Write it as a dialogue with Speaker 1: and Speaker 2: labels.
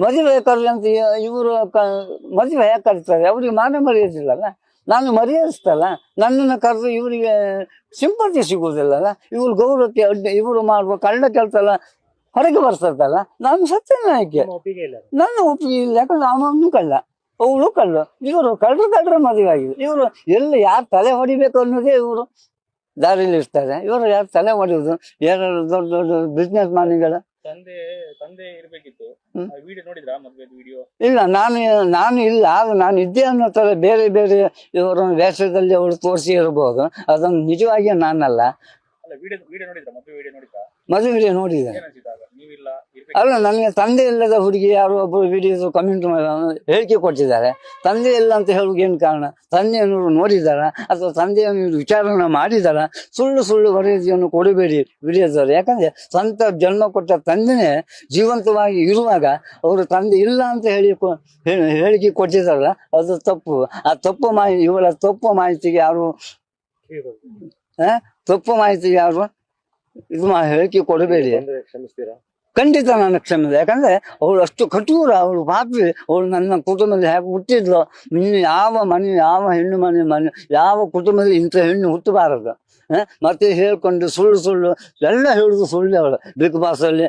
Speaker 1: ಮದುವೆ ಕರ್ಲಿ ಅಂತ ಇವರು ಮದುವೆ ಯಾಕೆ ಕರೀತಾರೆ? ಅವ್ರಿಗೆ ಮಾನ ಮರ್ಯಾದಿಲ್ಲಲ್ಲ ನಾನು ಮರ್ಯಾದಿಸ್ತಲ್ಲ ನನ್ನನ್ನು ಕರೆದು ಇವರಿಗೆ ಸಿಂಪತಿ ಸಿಗುವುದಿಲ್ಲಲ್ಲ? ಇವ್ರು ಗೌರವಕ್ಕೆ ಅಡ್ಡಿ ಇವರು ಮಾಡುವ ಕಳ್ಳ ಕೆಲಸ ಎಲ್ಲ ಹೊರಗೆ ಬರ್ತದಲ್ಲ ನಾನು
Speaker 2: ಇಲ್ಲ.
Speaker 1: ನನ್ನ ಒಪ್ಪಿಗೆ ಇಲ್ಲ. ಯಾಕಂದ್ರೆ ಅವನು ಕಳ್ಳ. ಅವಳು ಕಳ್ಳ. ಇವರು ಕಳ್ಳರು ಕಳ್ಳರ ಮದುವೆ ಆಗಿದೆ. ಇವರು ಎಲ್ಲಿ ಯಾರು ತಲೆ ಹೊಡಿಬೇಕು ಅನ್ನೋದೇ ಇವರು ದಾರಿಲಿ ಇರ್ತಾರೆ ಇವರು ಯಾರು ತಲೆ ಹೊಡೆಯುವುದು? ಯಾರು ದೊಡ್ಡ ದೊಡ್ಡ ಬಿಸ್ನೆಸ್ ಮ್ಯಾನ್ಗಳ
Speaker 2: ತಂದೆ ಇರ್ಬೇಕಿತ್ತು. ವಿಡಿಯೋ ನೋಡಿದ್ರಾ ಮದ್ವೆ ವಿಡಿಯೋ
Speaker 1: ಇಲ್ಲ ನಾನು ನಾನು ಇಲ್ಲ ಆದ್ರೆ ನಾನು ಇದ್ದೆ ಅನ್ನೋ ಥರ ಬೇರೆ ಬೇರೆ ಇವರ ವ್ಯಾಸದಲ್ಲಿ ಅವರು ತೋರಿಸಿ ಇರಬಹುದು ಅದನ್ನು ನಿಜವಾಗಿ ನಾನಲ್ಲ.
Speaker 2: ಅಲ್ಲ ವಿಡಿಯೋ ವಿಡಿಯೋ ನೋಡಿದ್ರಾ? ಮದ್ವೆ ವಿಡಿಯೋ ನೋಡಿದ್ರಾ?
Speaker 1: ಮದುವೆ ನೋಡಿದೆ
Speaker 2: ಏನ್ ಅನ್ಸಿತ್ತು ಆಗ ನೀವಿಲ್ಲ ಇರ್ಬೇಕು
Speaker 1: ಅಲ್ಲ ನನಗೆ ತಂದೆ ಇಲ್ಲದ ಹುಡುಗಿ ಯಾರು ಒಬ್ಬರು ವಿಡಿಯೋ ಕಮೆಂಟ್ ಹೇಳಿಕೆ ಕೊಟ್ಟಿದ್ದಾರೆ. ತಂದೆ ಇಲ್ಲ ಅಂತ ಹೇಳೋಕೆ ಏನು ಕಾರಣ? ತಂದೆಯನ್ನು ನೋಡಿದಾರ ಅಥವಾ ತಂದೆಯನ್ನು ವಿಚಾರಣೆ ಮಾಡಿದಾರ ಸುಳ್ಳು ಸುಳ್ಳು ವರದಿಯನ್ನು ಕೊಡಬೇಡಿ ವಿಡಿಯೋದವರು ಯಾಕಂದ್ರೆ ಸ್ವಂತ ಜನ್ಮ ಕೊಟ್ಟ ತಂದೆನೇ ಜೀವಂತವಾಗಿ ಇರುವಾಗ ಅವರು ತಂದೆ ಇಲ್ಲ ಅಂತ ಹೇಳಿ ಹೇಳಿಕೆ ಕೊಟ್ಟಿದ್ದಾರಲ್ಲ ಅದು ತಪ್ಪು. ಆ ತಪ್ಪು ಮಾಹಿತಿ ಇವಳ ತಪ್ಪು ಮಾಹಿತಿಗೆ ಯಾರು ತಪ್ಪು ಮಾಹಿತಿಗೆ ಯಾರು ಇದು ಮಾ ಹೇಳಿಕೆ ಕೊಡಬೇಡಿ.
Speaker 2: ಕ್ಷಮಿಸ್ತೀರಾ?
Speaker 1: ಖಂಡಿತ ನಾನು ಕ್ಷಮಿಸಿದೆ ಯಾಕಂದ್ರೆ ಅವಳು ಅಷ್ಟು ಕಠೋರ, ಅವಳು ಪಾಪಿ. ಅವಳು ನನ್ನ ಕುಟುಂಬದಲ್ಲಿ ಹೇಗೆ ಹುಟ್ಟಿದ್ಲು, ಇನ್ನು ಯಾವ ಮನೆ, ಯಾವ ಹೆಣ್ಣು ಮನೆ ಮನೆ, ಯಾವ ಕುಟುಂಬದಲ್ಲಿ ಇಂಥ ಹೆಣ್ಣು ಹುಟ್ಟಬಾರದು? ಮತ್ತೆ ಹೇಳ್ಕೊಂಡು ಸುಳ್ಳು ಸುಳ್ಳು, ಎಲ್ಲ ಹೇಳುದು ಸುಳ್ಳು ಅವಳು. ಬಿಗ್ ಬಾಸ್ ಅಲ್ಲಿ